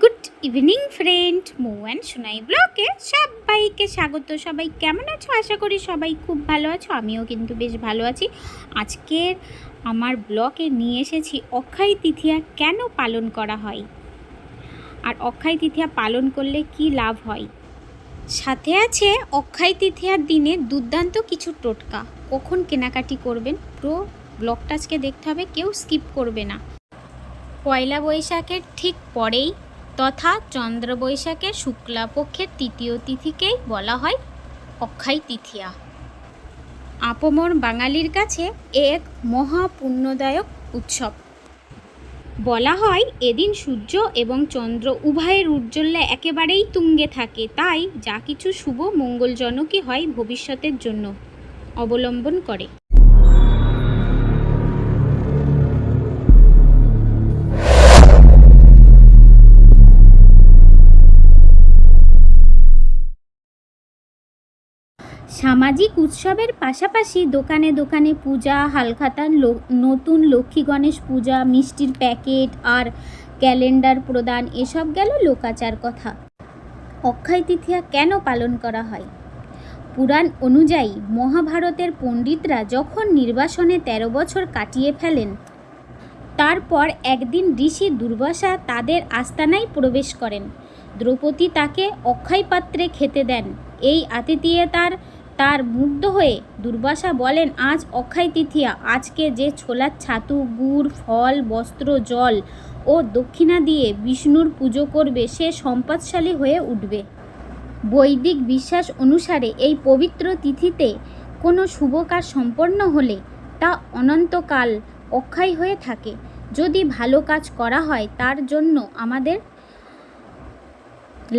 Good evening friend Mou and Sonai ব্লকে সবাইকে স্বাগত। সবাই কেমন আছো? আশা করি সবাই খুব ভালো আছো। আমিও কিন্তু বেশ ভালো আছি। আজকের আমার ব্লকে নিয়ে এসেছি অক্ষয় তিথিয়া কেন পালন করা হয়? আর অক্ষয় তিথিয়া পালন করলে কি লাভ হয়? সাথে আছে অক্ষয় তিথিয়ার দিনে দুর্দান্ত কিছু টোটকা। কখন কেনাকাটি করবেন? পুরো ব্লগটা আজকে দেখতে হবে, কেউ স্কিপ করবে না। পয়লা বৈশাখের ঠিক পরেই তথা চন্দ্র বৈশাখের শুক্লাপক্ষের তৃতীয় তিথিকেই বলা হয় অক্ষয় তিথিয়া। আপমর বাঙালির কাছে এক মহাপুণ্যদায়ক উৎসব। বলা হয়, এদিন সূর্য এবং চন্দ্র উভয়ের উজ্জ্বল্য একেবারেই তুঙ্গে থাকে, তাই যা কিছু শুভ মঙ্গলজনকই হয় ভবিষ্যতের জন্য, অবলম্বন করে। সামাজিক উৎসবের পাশাপাশি দোকানে দোকানে পূজা, হালখাতার নতুন লক্ষ্মী গণেশ পূজা, মিষ্টির প্যাকেট আর ক্যালেন্ডার প্রদান, এসব গেল লোকাচার কথা। অক্ষয় তৃতীয়া কেন পালন করা হয়? পুরাণ অনুযায়ী মহাভারতের পণ্ডিতরা যখন নির্বাসনে তেরো বছর কাটিয়ে ফেলেন, তারপর একদিন ঋষি দুর্বাসা তাদের আস্তানায় প্রবেশ করেন। দ্রৌপদী তাকে অক্ষয় পাত্রে খেতে দেন। এই আতিথিয়তার তার মুগ্ধ হয়ে দুর্বাসা বলেন, আজ অক্ষয় তৃতীয়া। আজকে যে ছোলার ছাতু, গুড়, ফল, বস্ত্র, জল ও দক্ষিণা দিয়ে বিষ্ণুর পুজো করবে, সে সম্পদশালী হয়ে উঠবে। বৈদিক বিশ্বাস অনুসারে এই পবিত্র তিথিতে কোনো শুভ কাজ সম্পন্ন হলে তা অনন্তকাল অক্ষয় হয়ে থাকে। যদি ভালো কাজ করা হয়, তার জন্য আমাদের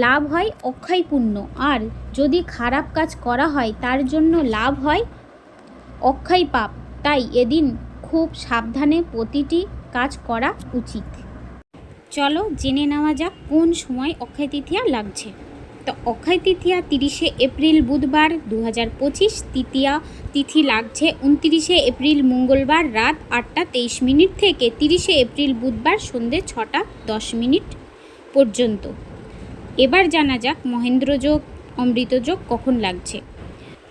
লাভ হয় অক্ষয় পুণ্য আর যদি খারাপ কাজ করা হয়, তার জন্য লাভ হয় অক্ষয় পাপ। তাই এদিন খুব সাবধানে প্রতিটি কাজ করা উচিত। চলো জেনে নেওয়া যাক কোন সময় অক্ষয় তৃতীয়া লাগছে। তো অক্ষয় তৃতীয়া তিরিশে এপ্রিল বুধবার দু হাজার পঁচিশ, তৃতীয়া তিথি লাগছে উনতিরিশে এপ্রিল মঙ্গলবার রাত আটটা তেইশ মিনিট থেকে তিরিশে এপ্রিল বুধবার সন্ধে ছটা দশ মিনিট পর্যন্ত। এবার জানা যাক মহেন্দ্র যোগ, অমৃত অমৃতযোগ কখন লাগছে।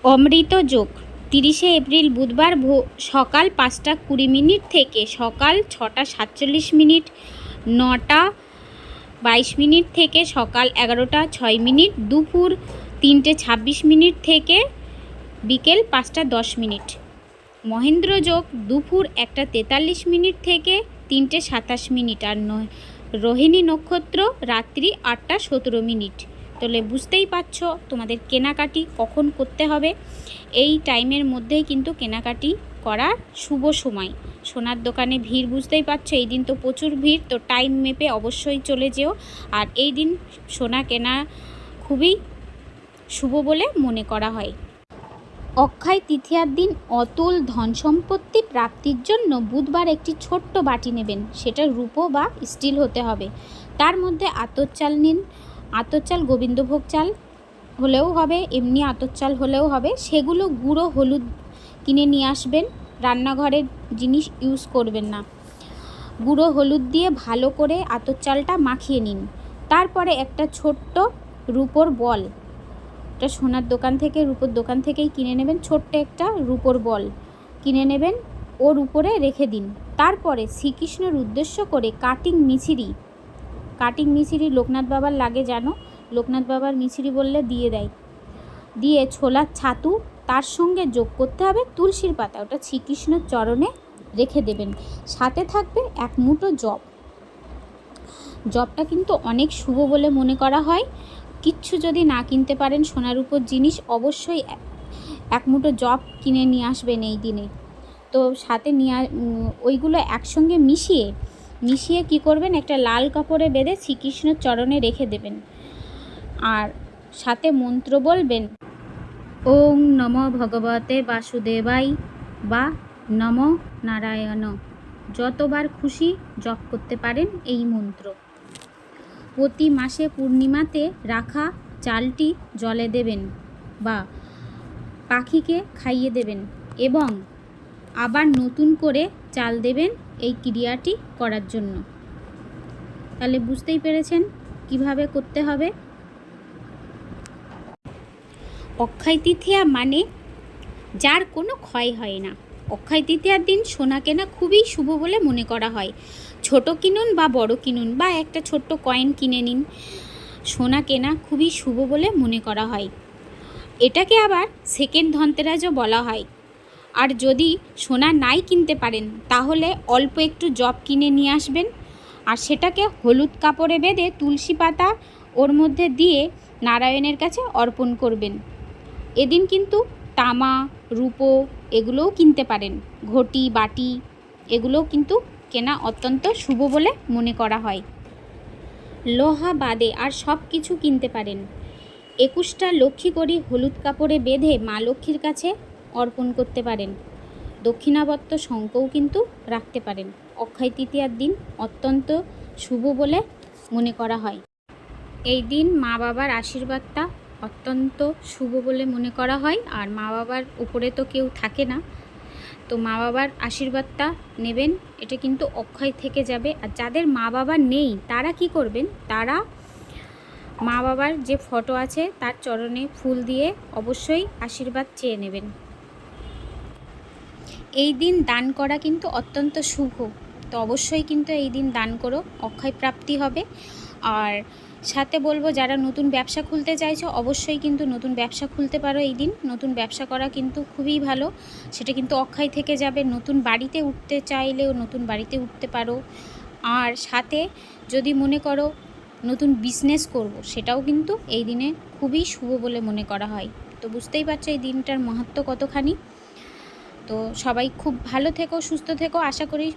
অমৃত যোগ, তিরিশে এপ্রিল বুধবার ভো- সকাল পাঁচটা কুড়ি মিনিট থেকে সকাল ছটা সাতচল্লিশ মিনিট, নটা বাইশ মিনিট থেকে সকাল এগারোটা ছয় মিনিট, দুপুর তিনটে ছাব্বিশ মিনিট থেকে বিকেল পাঁচটা দশ মিনিট। মহেন্দ্র যোগ দুপুর একটা তেতাল্লিশ মিনিট থেকে তিনটে সাতাশ মিনিট আর নয় রোহিণী নক্ষত্র রাত্রি আটটা সতেরো মিনিট। তাহলে বুঝতেই পারছ তোমাদের কেনাকাটি কখন করতে হবে। এই টাইমের মধ্যেই কিন্তু কেনাকাটি করার শুভ সময়। সোনার দোকানে ভিড় বুঝতেই পারছ, এই দিন তো প্রচুর ভিড়, তো টাইম মেপে অবশ্যই চলে যেও। আর এই দিন সোনা কেনা খুবই শুভ বলে মনে করা হয়। অক্ষয় তৃতীয়ার দিন অতুল ধন সম্পত্তি প্রাপ্তির জন্য বুধবার একটি ছোট্ট বাটি নেবেন। সেটা রূপো বা স্টিল হতে হবে। তার মধ্যে আতর চাল নিন। আতর চাল গোবিন্দভোগ চাল হলেও হবে, এমনি আতর চাল হলেও হবে। সেগুলো গুঁড়ো হলুদ কিনে নিয়ে আসবেন। রান্নাঘরের জিনিস ইউজ করবেন না। গুঁড়ো হলুদ দিয়ে ভালো করে আতর চালটা মাখিয়ে নিন। তারপরে একটা ছোট্ট রূপোর বল একটা সোনার দোকান থেকে, রূপোর দোকান থেকেই কিনে নেবেন, ছোট্ট একটা রূপোর বল। কিনে নেবেন, ওর উপরে রেখে দিন। তারপরে শ্রীকৃষ্ণের উদ্দেশ্য করে কাটিং মিছিরি। কাটিং মিছিরি লোকনাথ বাবার লাগে, জানো? লোকনাথ বাবার মিছিরি বললে দিয়ে দেয়। দিয়ে ছোলার ছাতু তার সঙ্গে যোগ করতে হবে তুলসীর পাতা, ওটা শ্রীকৃষ্ণর চরণে রেখে দেবেন। সাথে থাকবে এক মুঠো জব। জবটা কিন্তু অনেক শুভ বলে মনে করা হয়। কিচ্ছু যদি না কিনতে পারেন সোনার উপর জিনিস অবশ্যই এক- মুঠো জব কিনে নিয়ে আসবেন এই দিনে। তো সাথে নিয়ে ওইগুলো একসঙ্গে মিশিয়ে মিশিয়ে কি করবেন? একটা লাল কাপড়ে বেঁধে শ্রীকৃষ্ণর চরণে রেখে দেবেন। আর সাথে মন্ত্র বলবেন, ওং নম ভগবতে বাসুদেবাই বা নম নারায়ণ। যতবার খুশি জপ করতে পারেন এই মন্ত্র। প্রতি মাসে পূর্ণিমাতে রাখা চালটি জলে দেবেন বা পাখিকে খাইয়ে দেবেন এবং আবার নতুন করে চাল দেবেন এই ক্রিয়াটি করার জন্য। তাহলে বুঝতেই পেরেছেন কীভাবে করতে হবে? অক্ষয় তৃতীয়া মানে যার কোনো ক্ষয় হয় না। অক্ষয় তৃতীয়ার দিন সোনা কেনা খুবই শুভ বলে মনে করা হয়। ছোট কিনুন বা বড় কিনুন বা একটা ছোট্ট কয়েন কিনে নিন। সোনা কেনা খুবই শুভ বলে মনে করা হয়। এটাকে আবার সেকেন্ড ধনতেরাজও বলা হয়। আর যদি সোনা নাই কিনতে পারেন, তাহলে অল্প একটু জব কিনে নিয়ে আসবেন। আর সেটাকে হলুদ কাপড়ে বেঁধে তুলসী পাতা ওর মধ্যে দিয়ে নারায়ণের কাছে অর্পণ করবেন। এদিন কিন্তু তামা, রূপো এগুলোও কিনতে পারেন। ঘটি, বাটি এগুলোও কিন্তু কেনা অত্যন্ত শুভ বলে মনে করা হয়। লোহা বাদে আর সব কিছু কিনতে পারেন। একুশটা লক্ষ্মী করি হলুদ কাপড়ে বেঁধে মা লক্ষ্মীর কাছে অর্পণ করতে পারেন। দক্ষিণাবর্ত শঙ্কও কিন্তু রাখতে পারেন। অক্ষয় তৃতীয়ার দিন অত্যন্ত শুভ বলে মনে করা হয়। এই দিন মা বাবার আশীর্বাদটা অত্যন্ত শুভ বলে মনে করা হয়। আর মা বাবার উপরে তো কেউ থাকে না। তো মা বাবার আশীর্বাদটা নেবেন, এটা কিন্তু অক্ষয় থেকে যাবে। আর যাদের মা বাবা নেই, তারা কি করবেন? তারা মা বাবার যে ফটো আছে, তার চরণে ফুল দিয়ে অবশ্যই আশীর্বাদ চেয়ে নেবেন। এই দিন দান করা কিন্তু অত্যন্ত শুভ। তো অবশ্যই কিন্তু এই দিন দান করো, অক্ষয় প্রাপ্তি হবে। আর সাথে বলব, যারা নতুন ব্যবসা খুলতে চাইছো, অবশ্যই কিন্তু নতুন ব্যবসা খুলতে পারো এই দিন। নতুন ব্যবসা করা কিন্তু খুবই ভালো। সেটা কিন্তু অক্ষয় থেকে যাবে। নতুন বাড়িতে উঠতে চাইলেও নতুন বাড়িতে উঠতে পারো। আর সাথে যদি মনে করো নতুন বিজনেস করব, সেটাও কিন্তু এই দিনে খুবই শুভ বলে মনে করা হয়। তো বুঝতেই পারছ এই দিনটার মাহাত্ম কতখানি? তো সবাই খুব ভালো থেকো, সুস্থ থেকো। আশা করি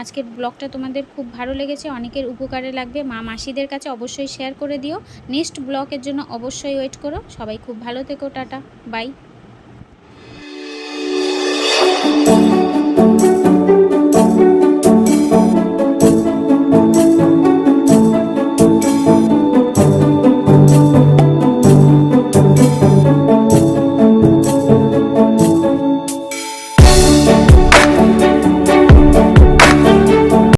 আজকের ব্লগটা তোমাদের খুব ভালো লেগেছে, অনেকের উপকারে লাগবে। মা মাসিদের কাছে অবশ্যই শেয়ার করে দিও। নেক্সট ব্লগের জন্য অবশ্যই ওয়েট করো। সবাই খুব ভালো থেকো, টাটা। বাই